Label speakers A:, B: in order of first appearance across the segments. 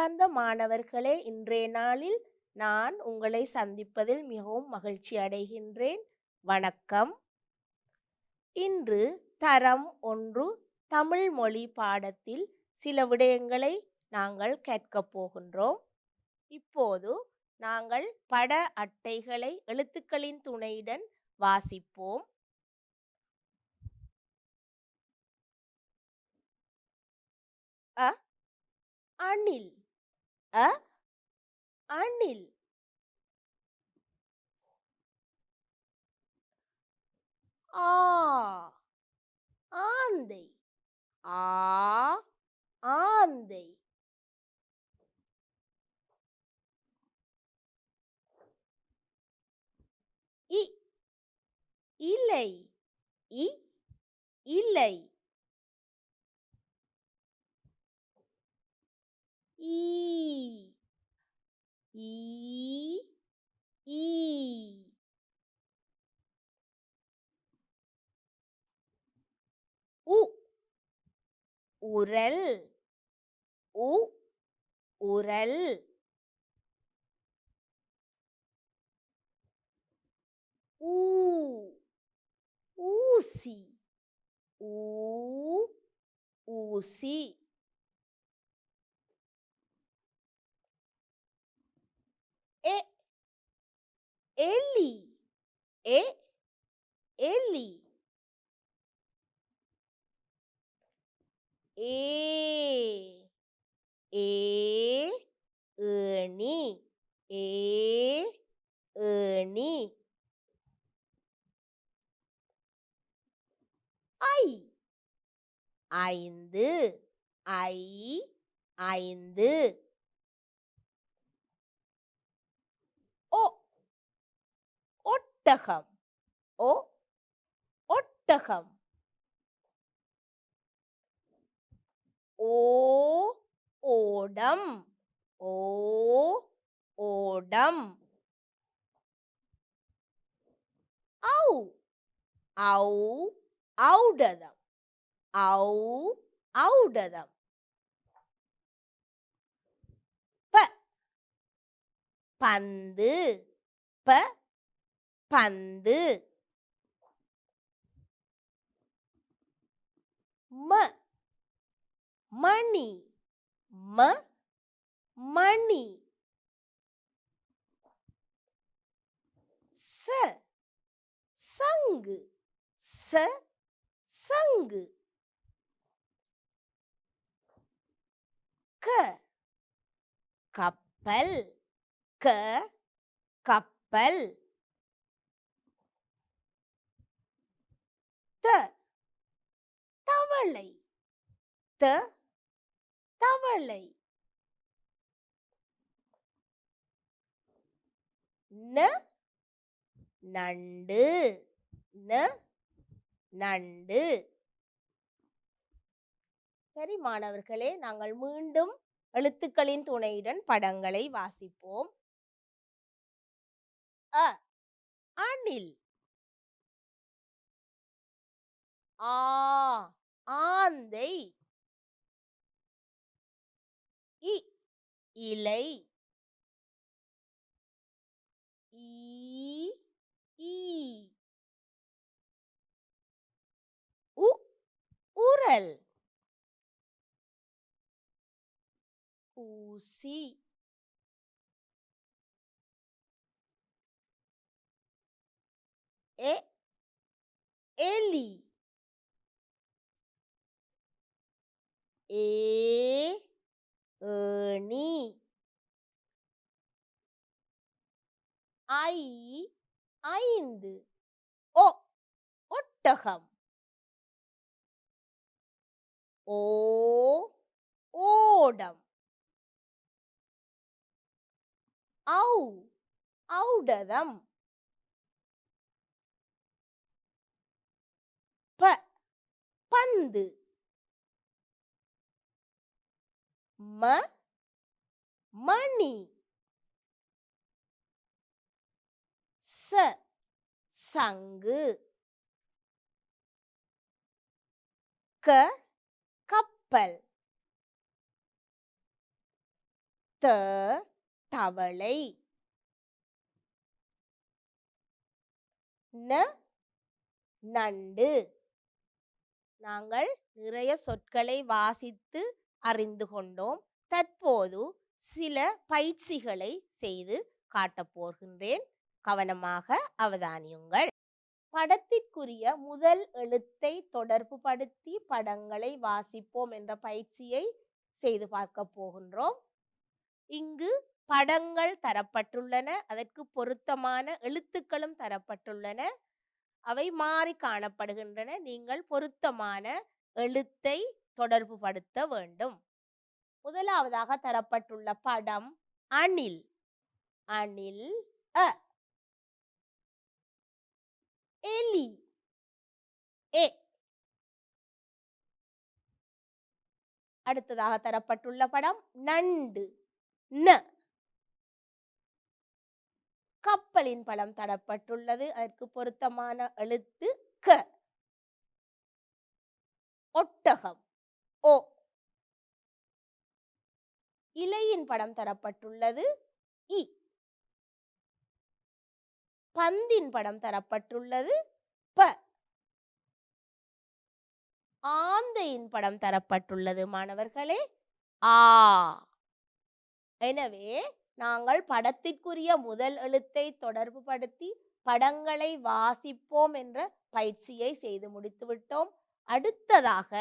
A: மாணவர்களே இன்றைய நாளில் நான் உங்களை சந்திப்பதில் மிகவும் மகிழ்ச்சி அடைகின்றேன். வணக்கம். இன்று தரம் ஒன்று தமிழ் மொழி பாடத்தில் சில விடயங்களை நாங்கள் கேட்கப் போகின்றோம். இப்போது நாங்கள் பட அட்டைகளை எழுத்துக்களின் துணையுடன் வாசிப்போம். அ. அணில். அ? அணில். ஆ. ஆந்தை. ஆ. ஆந்தை. இ. இலை இ. இலை ஈ. ஈ ஈ. உ உரல். உ உரல். ஊ ஊசி. ஊ ஊசி. E eli e eli. ஏ ஏ ஏணி e, e ஏணி e, ஐ ஐந்து ஐ ஐந்து ஓ ஒட்டகம். ஓ ஒட்டகம். ஓ ஓடம். ஓ ஓடம். ஔ ஔ ஔடதம். ஔ ஔடதம். ப பந்து. ப பந்து. ம மணி. ம மணி. ச சங்கு. ச சங்கு. க கப்பல். க கப்பல் த தவளை. த தவளை. ந நண்டு. ந நண்டு. சரி மாணவர்களே நாங்கள் மீண்டும் எழுத்துக்களின் துணையுடன் படங்களை வாசிப்போம். அ அணில். ஆ ஆந்தை. இ இலை. ஈ ஈ. உ உரல் ஊசி. எ எலி. ஏ ஏணி ஐ ஐந்து ஓ ஒட்டகம் ஓ ஓடம் ஔ ஔடதம் ப பந்து ம மணி. ச சங்கு. க கப்பல். த தவளை. ந நண்டு. நாங்கள் நிறைய சொற்களை வாசித்து அறிந்து கொண்டோம். தற்போது சில பயிற்சிகளை செய்து காட்டப் போகின்றேன். கவனமாக அவதானியுங்கள். படத்திற்குரிய முதல் எழுத்தை தொடர்புபடுத்தி படங்களை வாசிப்போம் என்ற பயிற்சியை செய்து பார்க்க போகின்றோம். இங்கு படங்கள் தரப்பட்டுள்ளன. அதற்கு பொருத்தமான எழுத்துக்களும் தரப்பட்டுள்ளன. அவை மாறி காணப்படுகின்றன. நீங்கள் பொருத்தமான எழுத்தை தொடர்பு படுத்த வேண்டும். முதலாவதாக தரப்பட்டுள்ள படம் அணில் அணில் அ. எலி. ஏ அடுத்ததாக தரப்பட்டுள்ள படம் நண்டு ந. கப்பலின் படம் தரப்பட்டுள்ளது. அதற்கு பொருத்தமான எழுத்து க. ஒட்டகம். ஓ. இலையின் படம் தரப்பட்டுள்ளது. இ. பந்தின் படம் தரப்பட்டுள்ளது. ப. ஆந்தையின் படம் தரப்பட்டுள்ளது மாணவர்களே. ஆ. எனவே நாங்கள் படத்திற்குரிய முதல் எழுத்தை தொடர்பு படுத்தி படங்களை வாசிப்போம் என்ற பயிற்சியை செய்து முடித்துவிட்டோம். அடுத்ததாக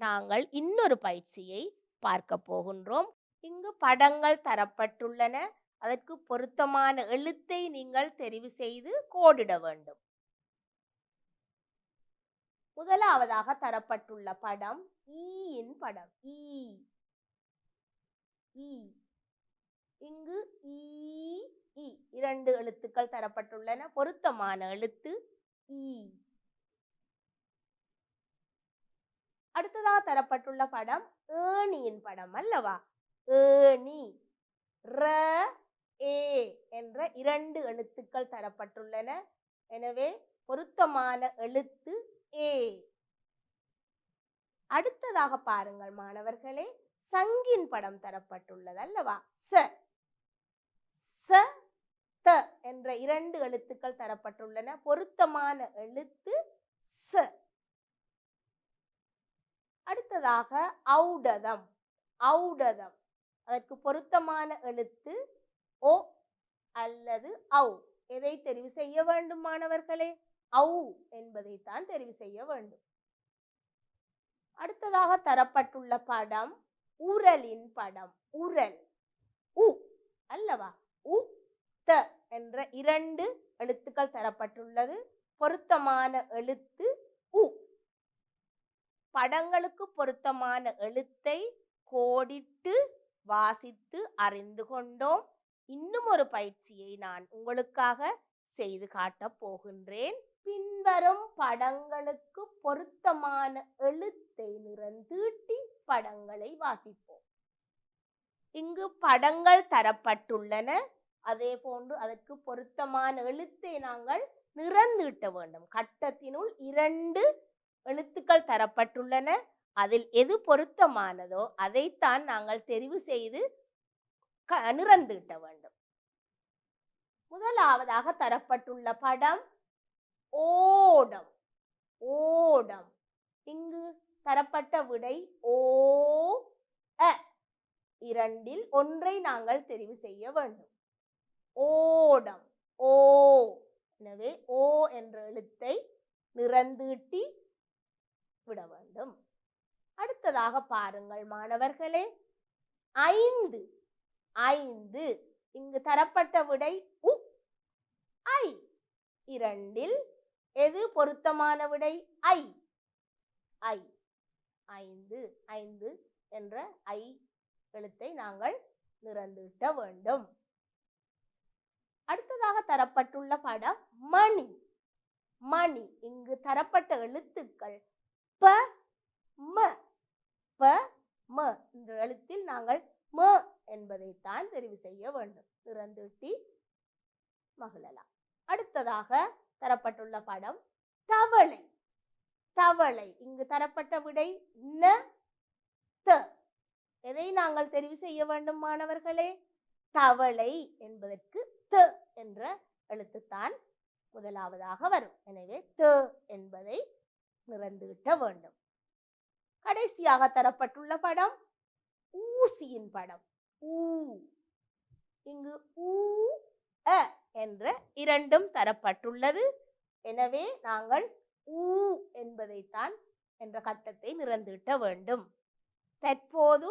A: நாங்கள் இன்னொரு பயிற்சியை பார்க்க போகின்றோம். இங்கு படங்கள் தரப்பட்டுள்ளன. அதற்கு பொருத்தமான எழுத்தை நீங்கள் தெரிவு செய்து கோடிட வேண்டும். முதலாவதாக தரப்பட்டுள்ள படம் e ஈயின் படம். ஈ ஈ இங்கு ஈ இ இரண்டு எழுத்துக்கள் தரப்பட்டுள்ளன. பொருத்தமான எழுத்து ஈ அடுத்ததாக தரப்பட்டுள்ள படம் ஏணியின் படம் அல்லவா? ஏணி. ர ஏ என்ற இரண்டு எழுத்துக்கள் தரப்பட்டுள்ளன. எனவே பொருத்தமான எழுத்து ஏ. அடுத்ததாக பாருங்கள் மாணவர்களே சங்கின் படம் தரப்பட்டுள்ளது அல்லவா? ச. ச த என்ற இரண்டு எழுத்துக்கள் தரப்பட்டுள்ளன. பொருத்தமான எழுத்து ச. அடுத்ததாக ஔடதம். ஔடதம். அதற்கு பொருத்தமான எழுத்து ஓ அல்லது ஔ. எதை தெரிவு செய்ய வேண்டும் மாணவர்களே? ஔ என்பதைத்தான் தெரிவு செய்ய வேண்டும். அடுத்ததாக தரப்பட்டுள்ள படம் உரலின் படம். உரல் உ அல்லவா? உ த என்ற இரண்டு எழுத்துக்கள் தரப்பட்டுள்ளது. பொருத்தமான எழுத்து உ. படங்களுக்கு பொருத்தமான எழுத்தை கோடிட்டு வாசித்து அறிந்து கொண்டோம். இன்னும் ஒரு பயிற்சியை நான் உங்களுக்காக செய்து காட்டப் போகின்றேன். பின்வரும் படங்களுக்கு பொருத்தமான எழுத்தை நிறந்தீட்டி படங்களை வாசிப்போம். இங்கு படங்கள் தரப்பட்டுள்ளன. அதே போன்று அதற்கு பொருத்தமான எழுத்தை நாங்கள் நிறந்தீட்ட வேண்டும். கட்டத்தினுள் இரண்டு எழுத்துக்கள் தரப்பட்டுள்ளன. அதில் எது பொருத்தமானதோ அதைத்தான் நாங்கள் தெரிவு செய்து க- நிறந்தீட்ட வேண்டும். முதலாவதாக தரப்பட்டுள்ள படம் ஓடம். ஓடம். இங்கு தரப்பட்ட விடை ஓ அ. இரண்டில் ஒன்றை நாங்கள் தெரிவு செய்ய வேண்டும். ஓடம். ஓ. எனவே ஓ என்ற எழுத்தை நிறந்தீட்டி விட வேண்டும். அடுத்ததாக பாருங்கள் மாணவர்களே. ஐந்து ஐந்து இங்கு தரப்பட்ட விடை உ ஐ. இரண்டில் எது பொருத்தமான விடை? ஐ. ஐ. ஐந்து ஐந்து என்ற ஐ எழுத்தை நாங்கள் நிறந்திட்ட வேண்டும். அடுத்ததாக தரப்பட்டுள்ள படம் மணி. மணி இங்கு தரப்பட்ட எழுத்துக்கள் ப ம ப ம இந்த எழுத்தில் நாங்கள் ம என்பதைத்தான் தெரிவு செய்ய வேண்டும். திறந்துட்டி மகிழலாம். அடுத்ததாக தரப்பட்டுள்ள படம் தவளை. தவளை. இங்கு தரப்பட்ட விடை ந த. எதை நாங்கள் தெரிவு செய்ய வேண்டும் மாணவர்களே? தவளை என்பதற்கு த என்ற எழுத்துத்தான் முதலாவதாக வரும். எனவே த என்பதை நிறந்துவிட்ட வேண்டும். கடைசியாக தரப்பட்டுள்ள படம் ஊசியின் படம். ஊ. இங்கு ஊ அ என்ற இரண்டும் தரப்பட்டுள்ளது. எனவே நாங்கள் ஊ என்பதைத்தான் என்ற கட்டத்தை நிறந்துவிட்ட வேண்டும். தற்போது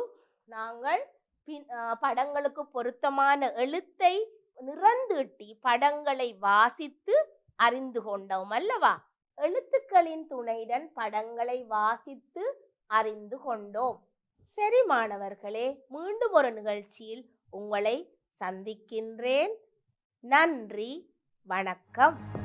A: நாங்கள் பின் படங்களுக்கு பொருத்தமான எழுத்தை நிறந்துட்டி படங்களை வாசித்து அறிந்து கொண்டோம் அல்லவா? எழுத்துக்களின் துணையுடன் படங்களை வாசித்து அறிந்து கொண்டோம். சரி மாணவர்களே மீண்டும் ஒரு நிகழ்ச்சியில் உங்களை சந்திக்கின்றேன். நன்றி வணக்கம்.